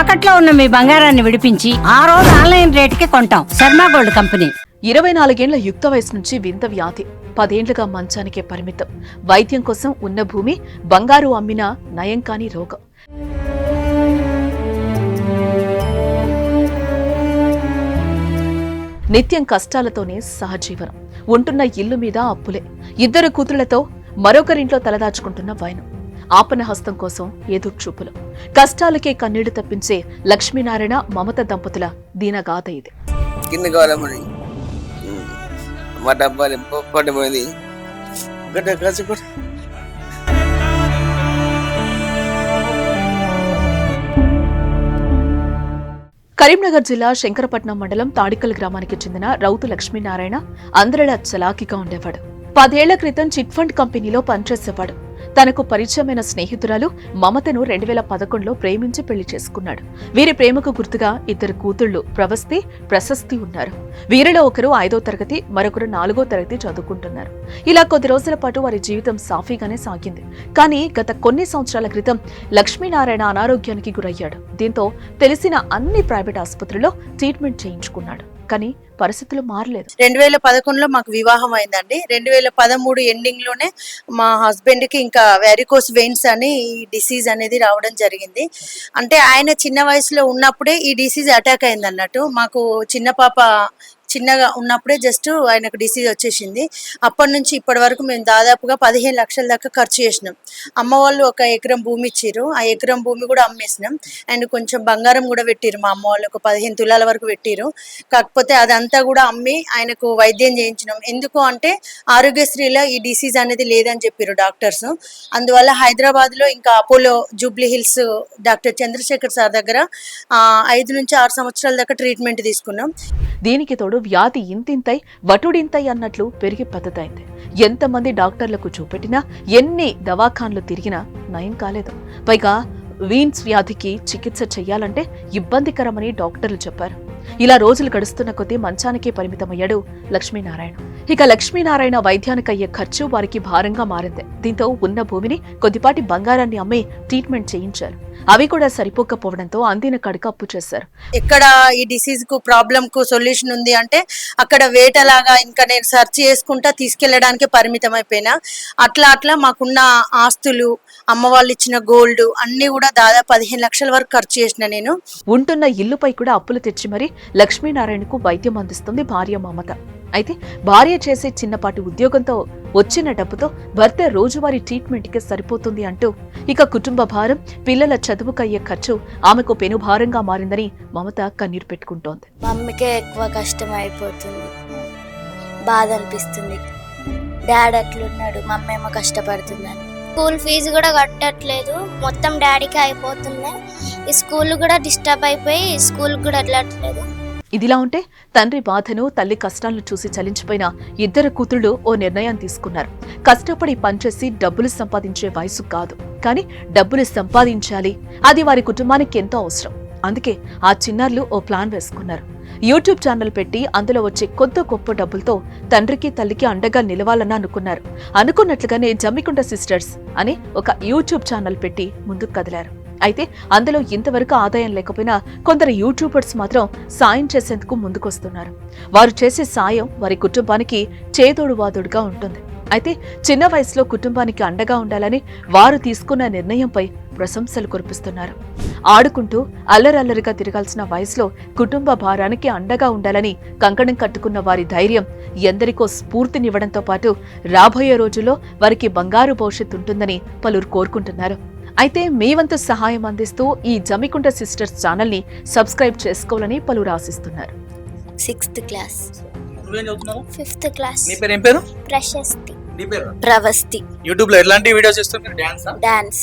తాకట్లో ఉన్న మీ బంగారాన్ని విడిపించి ఆ రోజు ఆన్లైన్ రేటుకి కొంటాం. Sharma gold company. ఇరవై నాలుగేళ్ళ యుక్త వయసు నుంచి వింత వ్యాధి పదేండ్లుగా మంచానికే పరిమితం. వైద్యం కోసం ఉన్న భూమి బంగారు అమ్మిన నయం కాని రోగం. నిత్యం కష్టాలతోనే సహజీవనం. ఉంటున్న ఇల్లు మీద అప్పులే. ఇద్దరు కూతుళ్ళతో మరొకరింట్లో తలదాచుకుంటున్న వైనం. ఆపన హస్తం కోసం ఎదురు చూపులు కష్టాలకే కన్నీళ్ళు తప్పించే లక్ష్మీనారాయణ మమత దంపతుల దీనగాథ ఇది. కింద. మా డబ్బాలు కొట్టు. కరీంనగర్ జిల్లా శంకరపట్నం మండలం తాడికల్ గ్రామానికి చెందిన రౌతు లక్ష్మీనారాయణ అందరిలా చలాకీగా ఉండేవాడు. పదేళ్ళ క్రితం చిట్ ఫండ్ కంపెనీలో పనిచేసేవాడు. తనకు పరిచయమైన స్నేహితురాలు మమతను రెండు వేల పదకొండులో ప్రేమించి పెళ్ళి చేసుకున్నాడు. వీరి ప్రేమకు గుర్తుగా ఇద్దరు కూతుళ్ళు ప్రవస్తి ప్రశస్తి ఉన్నారు. వీరిలో ఒకరు ఐదో తరగతి మరొకరు నాలుగో తరగతి చదువుకుంటున్నారు. ఇలా కొద్ది రోజుల పాటు వారి జీవితం సాఫీగానే సాగింది. కానీ గత కొన్ని సంవత్సరాల క్రితం లక్ష్మీనారాయణ అనారోగ్యానికి గురయ్యాడు. దీంతో తెలిసిన అన్ని ప్రైవేట్ ఆసుపత్రుల్లో ట్రీట్మెంట్ చేయించుకున్నాడు. కానీ పరిస్థితులు మారలేదు. రెండు వేల పదకొండులో మాకు వివాహం అయిందండి. రెండు వేల పదమూడు ఎండింగ్లోనే మా హస్బెండ్కి ఇంకా వెరికోస్ వెయిన్స్ అని ఈ డిసీజ్ అనేది రావడం జరిగింది. అంటే ఆయన చిన్న వయసులో ఉన్నప్పుడే ఈ డిసీజ్ అటాక్ అయింది అన్నట్టు మాకు చిన్న పాప చిన్నగా ఉన్నప్పుడే జస్ట్ ఆయనకు డిసీజ్ వచ్చేసింది. అప్పటి నుంచి ఇప్పటి వరకు మేము దాదాపుగా పదిహేను లక్షల దాకా ఖర్చు చేసినాం. అమ్మ వాళ్ళు ఒక ఎకరం భూమి ఇచ్చారు ఆ ఎకరం భూమి కూడా అమ్మేసినాం. అండ్ కొంచెం బంగారం కూడా పెట్టారు మా అమ్మ వాళ్ళు. ఒక పదిహేను తులాల వరకు పెట్టారు కాకపోతే అదంతా కూడా అమ్మి ఆయనకు వైద్యం చేయించినాం. ఎందుకు అంటే ఆరోగ్యశ్రీలో ఈ డిసీజ్ అనేది లేదని చెప్పారు డాక్టర్స్. అందువల్ల హైదరాబాద్లో ఇంకా Apollo Jubilee Hills doctor Chandrashekar sir దగ్గర ఐదు నుంచి ఆరు సంవత్సరాల దాకా ట్రీట్మెంట్ తీసుకున్నాం. దీనికి తోడు వ్యాధి ఇంతింతై వటుడింతై అన్నట్లు పెరిగి పద్ధతైంది. ఎంతమంది డాక్టర్లకు చూపెట్టినా ఎన్ని దవాఖాన్లు తిరిగినా నయం కాలేదు. పైగా వీన్స్ వ్యాధికి చికిత్స చెయ్యాలంటే ఇబ్బందికరమని డాక్టర్లు చెప్పారు. ఇలా రోజులు గడుస్తున్న కొద్దీ మంచానికే పరిమితమయ్యాడు లక్ష్మీనారాయణ. ఇక లక్ష్మీనారాయణ వైద్యానికి అయ్యే ఖర్చు వారికి భారంగా మారింది. దీంతో ఉన్న భూమిని కొద్దిపాటి బంగారాన్ని అమ్మి ట్రీట్మెంట్ చేయించారు. అవి కూడా సరిపోకపోవడంతో అందిన కడక అప్పు చేశారు. ఎక్కడ ఈ డిసీజ్కు ప్రాబ్లం కు సొల్యూషన్ ఉంది అంటే అక్కడ వేటలాగా ఇంకా నేను సెర్చ్ చేసుకుంటా తీసుకెళ్ళడానికి పరిమితం అయిపోయినా అట్లా అట్లా మాకున్న ఆస్తులు అమ్మ వాళ్ళు ఇచ్చిన గోల్డ్ అన్ని కూడా దాదాపు పదిహేను లక్షల వరకు ఖర్చు చేసిన నేను. ఉంటున్న ఇల్లుపై కూడా అప్పులు తెచ్చి మరీ లక్ష్మీనారాయణకు వైద్యం అందిస్తుంది భార్య మమత. అయితే భార్య చేసే చిన్నపాటి ఉద్యోగంతో వచ్చిన డబ్బుతో భర్త రోజువారీ ట్రీట్మెంట్కి సరిపోతుంది అంటూ ఇక కుటుంబ భారం పిల్లల చదువుకు అయ్యే ఖర్చు ఆమెకు పెనుభారంగా మారిందని మమత కన్నీరు పెట్టుకుంటోంది. మమ్మీకే ఎక్కువ కష్టం అయిపోతుంది. బాధ అనిపిస్తుంది డాడీ అట్లున్నాడు మమ్మీ ఏమో కష్టపడుతున్నాను స్కూల్ ఫీజు కూడా కట్టట్లేదు మొత్తం డాడీకి అయిపోతుంది ఈ స్కూల్ కూడా డిస్టర్బ్ అయిపోయి స్కూల్ కూడా వెళ్ళట్లేదు. ఇదిలా ఉంటే తండ్రి బాధను తల్లి కష్టాలను చూసి చలించిపోయిన ఇద్దరు కూతురుడు ఓ నిర్ణయం తీసుకున్నారు. కష్టపడి పనిచేసి డబ్బులు సంపాదించే వయసు కాదు. కానీ డబ్బులు సంపాదించాలి. అది వారి కుటుంబానికి ఎంతో అవసరం. అందుకే ఆ చిన్నారులు ఓ ప్లాన్ వేసుకున్నారు. యూట్యూబ్ ఛానల్ పెట్టి అందులో వచ్చే కొద్ది గొప్ప డబ్బులతో తండ్రికి తల్లికి అండగా నిలవాలని అనుకున్నారు. అనుకున్నట్లుగానే జమ్మికుంట సిస్టర్స్ అని ఒక యూట్యూబ్ ఛానల్ పెట్టి ముందుకు కదిలారు. అయితే అందులో ఇంతవరకు ఆదాయం లేకపోయినా కొందరు యూట్యూబర్స్ మాత్రం సాయం చేసేందుకు ముందుకొస్తున్నారు. వారు చేసే సాయం వారి కుటుంబానికి చేదోడువాదోడుగా ఉంటుంది. అయితే చిన్న వయసులో కుటుంబానికి అండగా ఉండాలని వారు తీసుకున్న నిర్ణయంపై ప్రశంసలు కురిపిస్తున్నారు. ఆడుకుంటూ అల్లరల్లరిగా తిరగాల్సిన వయసులో కుటుంబ భారానికి అండగా ఉండాలని కంకణం కట్టుకున్న వారి ధైర్యం ఎందరికో స్ఫూర్తినివ్వడంతో పాటు రాబోయే రోజుల్లో వారికి బంగారు భవిష్యత్తు ఉంటుందని పలువురు కోరుకుంటున్నారు. అయితే మీ వంతు సహాయం అందిస్తూ ఈ జమికుంట సిస్టర్స్ ఛానల్ని సబ్స్క్రైబ్ చేసుకోవాలని పలువురు ఆశిస్తున్నారు సిక్స్త్ క్లాస్. Fifth class. నీ పేరు ఏం పేరు? ప్రశస్తి. నీ పేరు? ప్రవస్తి. యూట్యూబ్లో ఎలాంటి వీడియోస్ చేస్తావు మీరు? డాన్స్? డాన్స్.